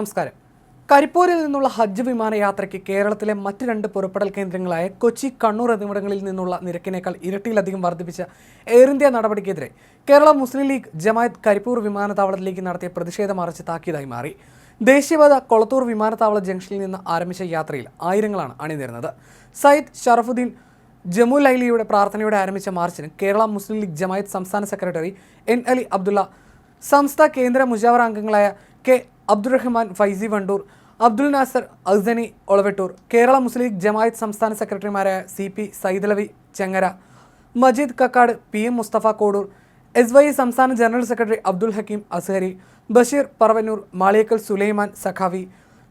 നമസ്കാരം. കരിപ്പൂരിൽ നിന്നുള്ള ഹജ്ജ് വിമാനയാത്രയ്ക്ക് കേരളത്തിലെ മറ്റ് രണ്ട് പുറപ്പെടൽ കേന്ദ്രങ്ങളായ കൊച്ചി കണ്ണൂർ എന്നിവിടങ്ങളിൽ നിന്നുള്ള നിരക്കിനേക്കാൾ ഇരട്ടിയിലധികം വർദ്ധിപ്പിച്ച എയർ ഇന്ത്യ നടപടിക്കെതിരെ കേരള മുസ്ലിം ലീഗ് ജമായത്ത് കരിപ്പൂർ വിമാനത്താവളത്തിലേക്ക് നടത്തിയ പ്രതിഷേധ മാർച്ച് താക്കിയതായി മാറി. ദേശീയപാത കൊളത്തൂർ വിമാനത്താവള ജംഗ്ഷനിൽ നിന്ന് ആരംഭിച്ച യാത്രയിൽ ആയിരങ്ങളാണ് അണിനിരുന്നത്. സയ്യിദ് ഷറഫുദ്ദീൻ ജമ്മു ലൈലിയുടെ പ്രാർത്ഥനയോടെ ആരംഭിച്ച മാർച്ചിന് കേരള മുസ്ലിം ലീഗ് ജമായത്ത് സംസ്ഥാന സെക്രട്ടറി എൻ അലി അബ്ദുള്ള സംസ്ഥാന കേന്ദ്ര മുജാവർ അംഗങ്ങളായ K Abdurahman Faizy Vandoor Abdul Nasar Ahsani Olavattur Kerala Muslim League Jamaat സംസ്ഥാന സെക്രട്ടറിമാരായ C P Saidalavi Chengara Majeed Kakkad P M Mustafa Kodur S Y സംസ്ഥാന general secretary Abdul Hakeem Azhari Basheer Paravannur Maliyakkal Sulaiman Sakhavi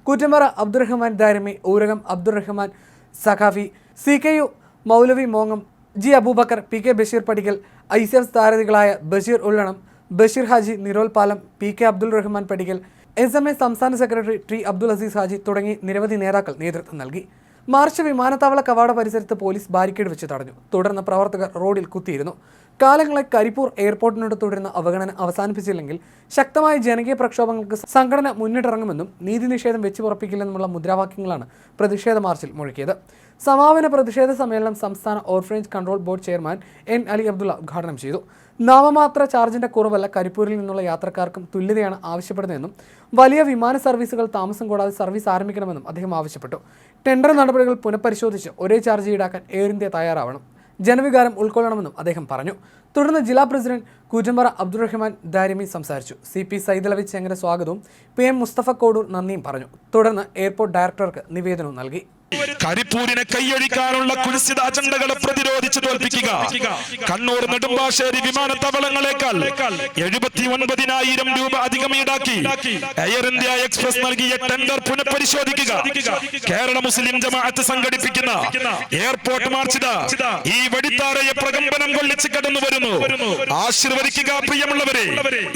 കുറ്റമറ Abdurahman Darimi Oorakam Abdurahman Saqafi C K U Moulavi മോങ്ങം G Aboobacker P K Basheer Padikkal I C F സ്ഥാരതികളായ Basheer Ullanam Basheer Haji Nirolpalam P K Abdul Rahman Padikkal S M A സംസ്ഥാന secretary T Abdul Azeez Haji തുടങ്ങി നിരവധി നേതാക്കൾ നേതൃത്വം നൽകി. March വിമാനത്താവള കവാട പരിസരത്ത് police barricade വെച്ച് തടഞ്ഞു. തുടർന്ന് പ്രവർത്തകർ റോഡിൽ കുത്തിയിരുന്നു. കാലങ്ങളെ കരിപ്പൂർ എയർപോർട്ടിനോട് തുടരുന്ന അവഗണന അവസാനിപ്പിച്ചില്ലെങ്കിൽ ശക്തമായ ജനകീയ പ്രക്ഷോഭങ്ങൾക്ക് സംഘടന മുന്നിട്ടിറങ്ങുമെന്നും നീതി നിഷേധം വെച്ചുപുറപ്പിക്കില്ലെന്നുമുള്ള മുദ്രാവാക്യങ്ങളാണ് പ്രതിഷേധ മാർച്ചിൽ മുഴക്കിയത്. സമാപന പ്രതിഷേധ സമ്മേളനം സംസ്ഥാന orphanage control board chairman N Ali Abdullah ഉദ്ഘാടനം ചെയ്തു. നാമമാത്ര ചാർജിന്റെ കുറവല്ല കരിപ്പൂരിൽ നിന്നുള്ള യാത്രക്കാർക്കും തുല്യതയാണ് ആവശ്യപ്പെടുന്നതെന്നും വലിയ വിമാന സർവീസുകൾ താമസം കൂടാതെ സർവീസ് ആരംഭിക്കണമെന്നും അദ്ദേഹം ആവശ്യപ്പെട്ടു. ടെൻഡർ നടപടികൾ പുനഃപരിശോധിച്ച് ഒരേ ചാർജ് ഈടാക്കാൻ എയർ ഇന്ത്യ തയ്യാറാവണം ജനവികാരം ഉൾക്കൊള്ളണമെന്നും അദ്ദേഹം പറഞ്ഞു. തുടർന്ന് ജില്ലാ പ്രസിഡന്റ് കൂറ്റമ്പാറ അബ്ദുറഹ്മാൻ ദാരിമി സംസാരിച്ചു. സി പി സൈദലവി ചെങ്ങര സ്വാഗതവും പി എം മുസ്തഫ കോടൂർ നന്ദിയും പറഞ്ഞു. തുടർന്ന് എയർപോർട്ട് ഡയറക്ടർക്ക് നിവേദനവും നൽകി. കരിപ്പൂരിനെ കൈയൊഴിക്കാനുള്ള കുരിശിത അജണ്ടകളെ പ്രതിരോധിച്ച് തോൽപ്പിക്കുക. കണ്ണൂർ നെടുമ്പാശ്ശേരി വിമാനത്താവളങ്ങളെക്കാൾ എഴുപത്തി ഒൻപതിനായിരം രൂപ അധികം ഈടാക്കി എയർ ഇന്ത്യ എക്സ്പ്രസ് നൽകിയ ടെൻഡർ പുനഃപരിശോധിക്കുക. കേരള മുസ്ലിം ജമാഅത്ത് സംഘടിപ്പിക്കുന്ന എയർപോർട്ട് മാർച്ചിത ഈ വടിത്താറയെ പ്രകമ്പനം കൊള്ളിച്ച് കടന്നു വരുന്നു. ആശീർവദിക്കുക പ്രിയമുള്ളവരെ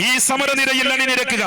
ഈ സമരനിരയിൽ അണിനിരക്കുക.